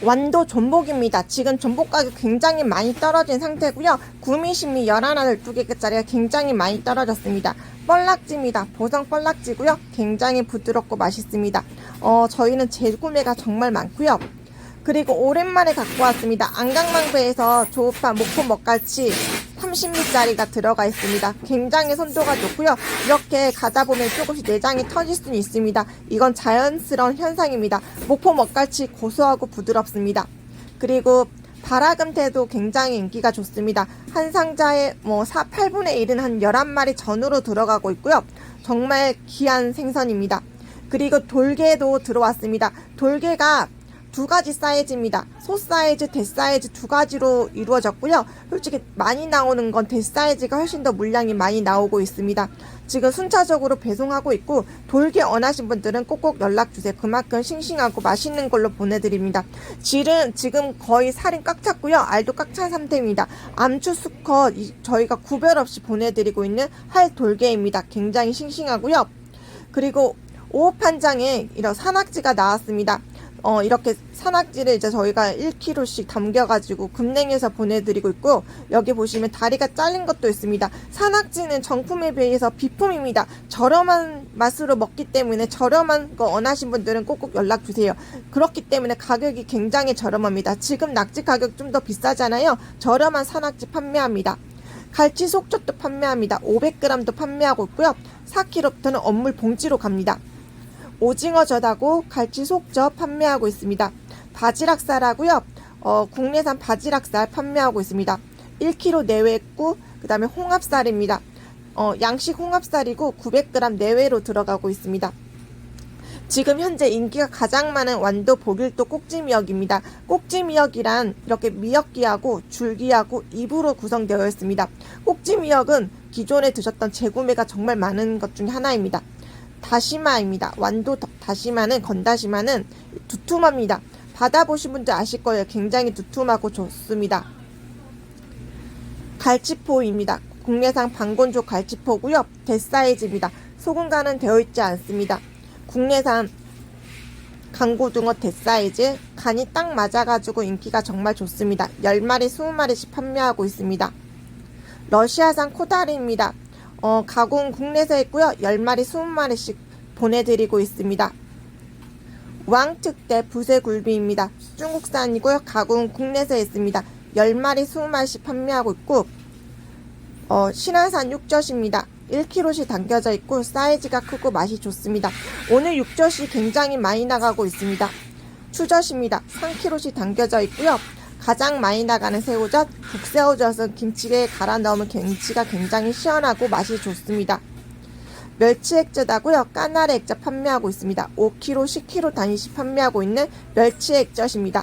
완도 전복입니다. 지금 전복 가격 굉장히 많이 떨어진 상태고요. 구미심이 11알 12개짜리가 굉장히 많이 떨어졌습니다. 뻘락지입니다. 보성 뻘락지고요. 굉장히 부드럽고 맛있습니다. 어, 저희는 재구매가 정말 많고요. 그리고 오랜만에 갖고 왔습니다. 안강망배에서 조업한 목포 먹갈치 30미짜리가 들어가 있습니다. 굉장히 선도가 좋고요. 이렇게 가다 보면 조금씩 내장이 터질 수는 있습니다. 이건 자연스러운 현상입니다. 목포 먹갈치 고소하고 부드럽습니다. 그리고 바라금태도 굉장히 인기가 좋습니다. 한 상자에 뭐 4, 8분의 1은 한 11마리 전으로 들어가고 있고요. 정말 귀한 생선입니다. 그리고 돌게도 들어왔습니다. 돌게가 두 가지 사이즈입니다. 소 사이즈, 대 사이즈 두 가지로 이루어졌고요. 솔직히 많이 나오는 건 대 사이즈가 훨씬 더 물량이 많이 나오고 있습니다. 지금 순차적으로 배송하고 있고 돌게 원하신 분들은 꼭꼭 연락 주세요. 그만큼 싱싱하고 맛있는 걸로 보내드립니다. 질은 지금 거의 살이 꽉 찼고요. 알도 꽉 찬 상태입니다. 암추 수컷 이- 저희가 구별 없이 보내드리고 있는 할 돌게입니다. 굉장히 싱싱하고요. 그리고 오판장에 이런 산낙지가 나왔습니다. 어, 이렇게 산낙지를 이제 저희가 1kg씩 담겨가지고 금냉에서 보내드리고 있고, 여기 보시면 다리가 잘린 것도 있습니다. 산낙지는 정품에 비해서 비품입니다. 저렴한 맛으로 먹기 때문에 저렴한 거 원하신 분들은 꼭꼭 연락 주세요. 그렇기 때문에 가격이 굉장히 저렴합니다. 지금 낙지 가격 좀 더 비싸잖아요. 저렴한 산낙지 판매합니다. 갈치 속젓도 판매합니다. 500g도 판매하고 있고요. 4kg부터는 엄물 봉지로 갑니다. 오징어 젓하고 갈치 속젓 판매하고 있습니다. 바지락살하고요. 어, 국내산 바지락살 판매하고 있습니다. 1kg 내외고 그다음에 홍합살입니다. 어, 양식 홍합살이고 900g 내외로 들어가고 있습니다. 지금 현재 인기가 가장 많은 완도 보길도 꼭지미역입니다. 꼭지미역이란 이렇게 미역기하고 줄기하고 잎으로 구성되어 있습니다. 꼭지미역은 기존에 드셨던 재구매가 정말 많은 것 중에 하나입니다. 다시마입니다. 완도 더- 다시마는 건다시마는 두툼합니다. 받아보신 분들 아실 거예요. 굉장히 두툼하고 좋습니다. 갈치포입니다. 국내산 방건조 갈치포고요. 대사이즈입니다. 소금간은 되어 있지 않습니다. 국내산 강고등어 대사이즈 간이 딱 맞아가지고 인기가 정말 좋습니다. 10마리, 20마리씩 판매하고 있습니다. 러시아산 코다리입니다. 어, 가공 국내에서 했고요. 10마리, 20마리씩 보내드리고 있습니다. 왕특대 부세 굴비입니다. 중국산이고요. 가공 국내에서 했습니다. 10마리, 20마리씩 판매하고 있고 어, 신안산 육젓입니다. 1kg씩 담겨져 있고 사이즈가 크고 맛이 좋습니다. 오늘 육젓이 굉장히 많이 나가고 있습니다. 추젓입니다. 3kg씩 담겨져 있고요. 가장 많이 나가는 새우젓, 북새우젓은 김치에 갈아 넣으면 김치가 굉장히 시원하고 맛이 좋습니다. 멸치 액젓하고요. 까나리 액젓 판매하고 있습니다. 5kg, 10kg 단위씩 판매하고 있는 멸치 액젓입니다.